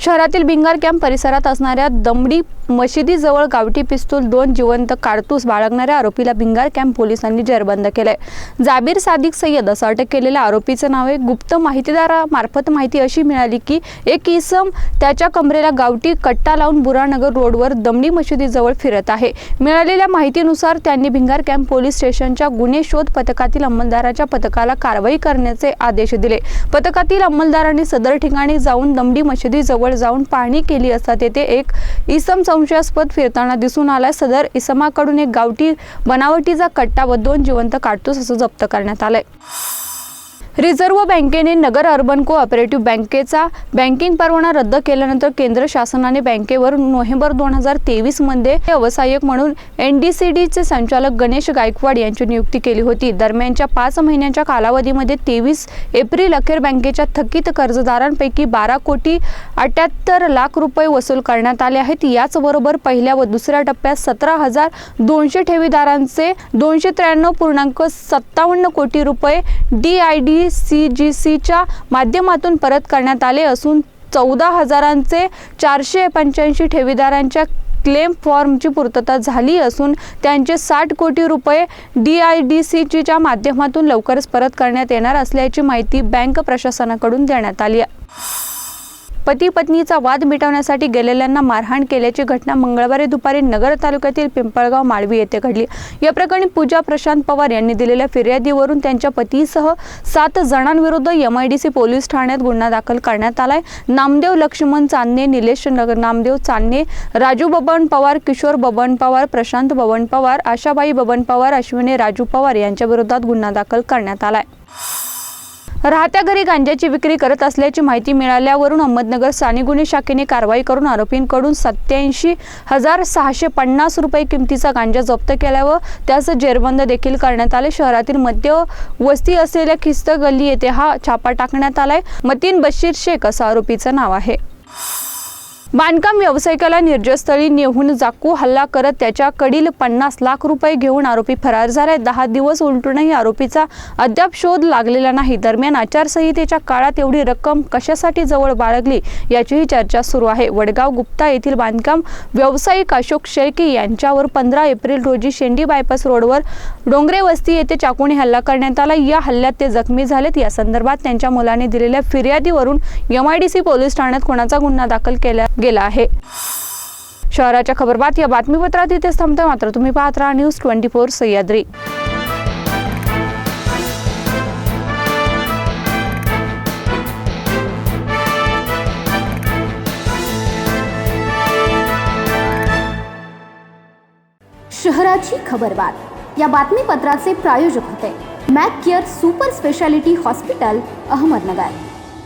शहरातील भिंगार कॅम्प परिसरात असणाऱ्या दमडी मशिदीजवळ गावठी पिस्तूल दोन जिवंत कारतूस बाळगणाऱ्या आरोपीला भिंगार कॅम्प पोलिसांनी जेरबंद केले जाबीर सादिक सय्यद असं अटक केलेल्या आरोपीचं नाव आहे. गुप्त माहितीदारामार्फत माहिती अशी मिळाली की एक इसम त्याच्या कमरेला गावठी कट्टा लावून बुरानगर रोडवर दमडी मशिदीजवळ फिरत आहे. मिळालेल्या माहितीनुसार त्यांनी भिंगार कॅम्प पोलीस स्टेशनच्या गुन्हे शोध पथकातील अंमलदाराच्या पथकाला कारवाई करण्याचे आदेश दिले. पथकातील अंमलदारांनी सदर ठिकाणी जाऊन दमडी मशिदीजवळ जाऊन पाहणी केली असता तेथे एक इसम संशयास्पद फिरताना दिसून आला सदर इसमाकडून एक गावठी बनावटीचा कट्टा व दोन जिवंत काडतूस असं जप्त करण्यात आलंय. रिझर्व्ह बँकेने नगर अर्बन कोऑपरेटिव्ह बँकेचा बँकिंग परवाना रद्द केल्यानंतर केंद्र शासनाने बँकेवर नोव्हेंबर दोन हजार तेवीसमध्ये व्यावसायिक म्हणून एन डी सी डीचे संचालक गणेश गायकवाड यांची नियुक्ती केली होती. दरम्यानच्या पाच महिन्यांच्या कालावधीमध्ये तेवीस एप्रिल अखेर बँकेच्या थकीत कर्जदारांपैकी बारा कोटी अठ्याहत्तर लाख रुपये वसूल करण्यात आले आहेत. याचबरोबर पहिल्या व दुसऱ्या टप्प्यात सतरा हजार दोनशे ठेवीदारांचे दोनशे त्र्याण्णव पूर्णांक सत्तावन्न कोटी रुपये D I D C G सीच्या माध्यमातून परत करण्यात आले असून चौदा हजारांचे चारशे पंच्याऐंशी ठेवीदारांच्या क्लेम फॉर्मची पूर्तता झाली असून त्यांचे साठ कोटी रुपये डी आय डी सी जीच्या माध्यमातून लवकरच परत करण्यात येणार असल्याची माहिती बँक प्रशासनाकडून देण्यात आली आहे. पती पत्नीचा वाद मिटवण्यासाठी गेलेल्यांना मारहाण केल्याची घटना मंगळवारी दुपारी नगर तालुक्यातील पिंपळगाव माळवी येथे घडली. या प्रकरणी पूजा प्रशांत पवार यांनी दिलेल्या फिर्यादीवरून त्यांच्या पतीसह सात जणांविरुद्ध सी पोलीस ठाण्यात गुन्हा दाखल करण्यात आलाय. नामदेव लक्ष्मण चांदणे निलेश नगर नामदेव चांदणे राजू बबन पवार किशोर बबन पवार प्रशांत बबन पवार आशाबाई बबन पवार अश्विनी राजू पवार यांच्या विरोधात गुन्हा दाखल करण्यात आलाय. राहत्या घरी गांजाची विक्री करत असल्याची माहिती मिळाल्यावरून अहमदनगर स्थानिक गुन्हे शाखेने कारवाई करून आरोपींकडून सत्याऐंशी हजार सहाशे पन्नास रुपये किमतीचा गांजा जप्त केला व त्यास जेरबंद देखील करण्यात आले. शहरातील मध्य वस्ती असलेल्या खिस्त गल्ली येथे हा छापा टाकण्यात आलाय. मतीन बशीर शेख असं आरोपीचं नाव आहे. बांधकाम व्यावसायिकाला निर्जस्थळी नेहून जाकू हल्ला करत त्याच्याकडील पन्नास लाख रुपये घेऊन आरोपी फरार झालाय. दहा दिवस उलटूनही आरोपीचा अद्याप शोध लागलेला नाही. दरम्यान आचारसंहितेच्या काळात एवढी रक्कम कशासाठी जवळ बाळगली याचीही चर्चा सुरू आहे. वडगाव गुप्ता येथील बांधकाम व्यावसायिक अशोक शेळके यांच्यावर पंधरा एप्रिल रोजी शेंडी बायपास रोडवर डोंगरे वस्ती येथे चाकूने हल्ला करण्यात आला. या हल्ल्यात ते जखमी झालेत. या संदर्भात त्यांच्या मुलाने दिलेल्या फिर्यादीवरून एमआयडीसी पोलीस ठाण्यात खुनाचा गुन्हा दाखल केला गेला आहे. शहराच्या खबरबात या बातमीपत्रात इथेच थांबतं मात्र तुम्ही पाहत राहा न्यूज ट्वेंटी फोर सह्याद्री. शहराची खबरबात. या बातमीपत्राचे प्रायोजक होते. Mac Care super speciality hospital Ahmednagar.